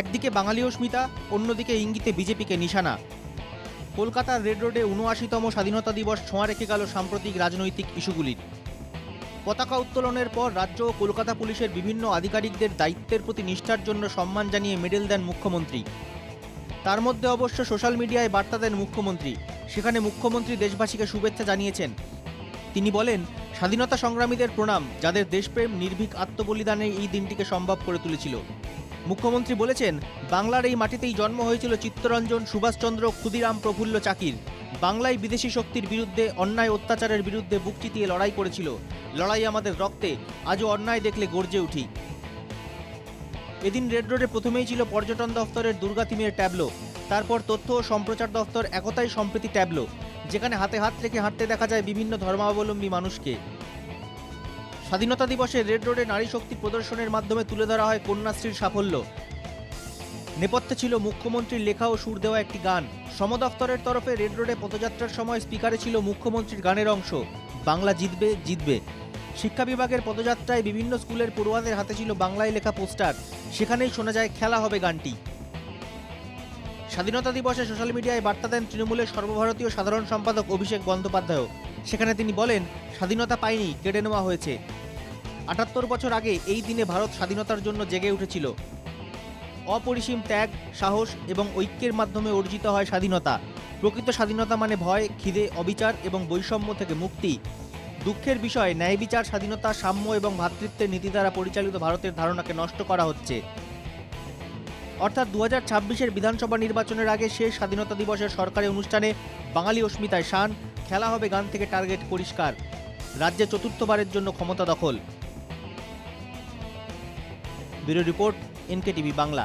একদিকে বাঙালি অস্মিতা অন্যদিকে ইঙ্গিতে বিজেপিকে নিশানা। কলকাতার রেড রোডে উনআশিতম স্বাধীনতা দিবস ছোঁয়া রেখে গেল সাম্প্রতিক রাজনৈতিক ইস্যুগুলির। পতাকা উত্তোলনের পর রাজ্য ও কলকাতা পুলিশের বিভিন্ন আধিকারিকদের দায়িত্বের প্রতি নিষ্ঠার জন্য সম্মান জানিয়ে মেডেল দেন মুখ্যমন্ত্রী। তার মধ্যে অবশ্য সোশ্যাল মিডিয়ায় বার্তা দেন মুখ্যমন্ত্রী। সেখানে মুখ্যমন্ত্রী দেশবাসীকে শুভেচ্ছা জানিয়েছেন। তিনি বলেন, স্বাধীনতা সংগ্রামীদের প্রণাম, যাদের দেশপ্রেম, নির্ভীক আত্মবলিদানে এই দিনটিকে সম্ভব করে তুলেছিল। মুখ্যমন্ত্রী বলেছেন, বাংলার এই মাটিতেই জন্ম হয়েছিল চিত্তরঞ্জন, সুভাষচন্দ্র, ক্ষুদিরাম, প্রফুল্ল চাকির। বাংলায় বিদেশি শক্তির বিরুদ্ধে অন্যায় অত্যাচারের বিরুদ্ধে বুক চিতিয়ে লড়াই করেছিল। লড়াই আমাদের রক্তে, আজও অন্যায় দেখলে গর্জে উঠি। এদিন রেড রোডে প্রথমেই ছিল পর্যটন দফতরের দুর্গা থিমের ট্যাবলো। তারপর তথ্য ও সম্প্রচার দফতর একতাই সম্প্রীতি ট্যাবলো, যেখানে হাতে হাত রেখে হাঁটতে দেখা যায় বিভিন্ন ধর্মাবলম্বী মানুষকে। স্বাধীনতা দিবসে রেড রোডে নারী শক্তি প্রদর্শনের মাধ্যমে তুলে ধরা হয় কন্যাশ্রীর সাফল্য। নেপথ্যে ছিল মুখ্যমন্ত্রীর লেখা ও সুর দেওয়া একটি গান। শ্রম দফতরের তরফে রেড রোডে পদযাত্রার সময় স্পিকারে ছিল মুখ্যমন্ত্রীর গানের অংশ, বাংলা জিতবে জিতবে। শিক্ষা বিভাগের পদযাত্রায় বিভিন্ন স্কুলের পড়ুয়াদের হাতে ছিল বাংলায় লেখা পোস্টার। সেখানেই শোনা যায়, খেলা হবে গানটি। স্বাধীনতা দিবসে সোশ্যাল মিডিয়ায় বার্তা দেন তৃণমূলের সর্বভারতীয় সাধারণ সম্পাদক অভিষেক বন্দ্যোপাধ্যায় সেখানে তিনি বলেন, স্বাধীনতা পায়নি কেড়ে নেওয়া হয়েছে। আটাত্তর বছর আগে এই দিনে ভারত স্বাধীনতার জন্য জেগে উঠেছিল। অপরিসীম ত্যাগ, সাহস এবং ঐক্যের মাধ্যমে অর্জিত হয় স্বাধীনতা। প্রকৃত স্বাধীনতা মানে ভয়, খিদে, অবিচার এবং বৈষম্য থেকে মুক্তি। দুঃখের বিষয় ন্যায় বিচার স্বাধীনতা, সাম্য এবং ভ্রাতৃত্বের নীতি দ্বারা পরিচালিত ভারতের ধারণাকে নষ্ট করা হচ্ছে। অর্থাৎ দু হাজার বিধানসভা নির্বাচনের আগে শেষ স্বাধীনতা দিবসের সরকারি অনুষ্ঠানে বাঙালি অস্মিতায় শান, খেলা হবে গান থেকে টার্গেট পরিষ্কার। রাজ্যে চতুর্থবারের জন্য ক্ষমতা দখল। Bureau report NK TV Bangla.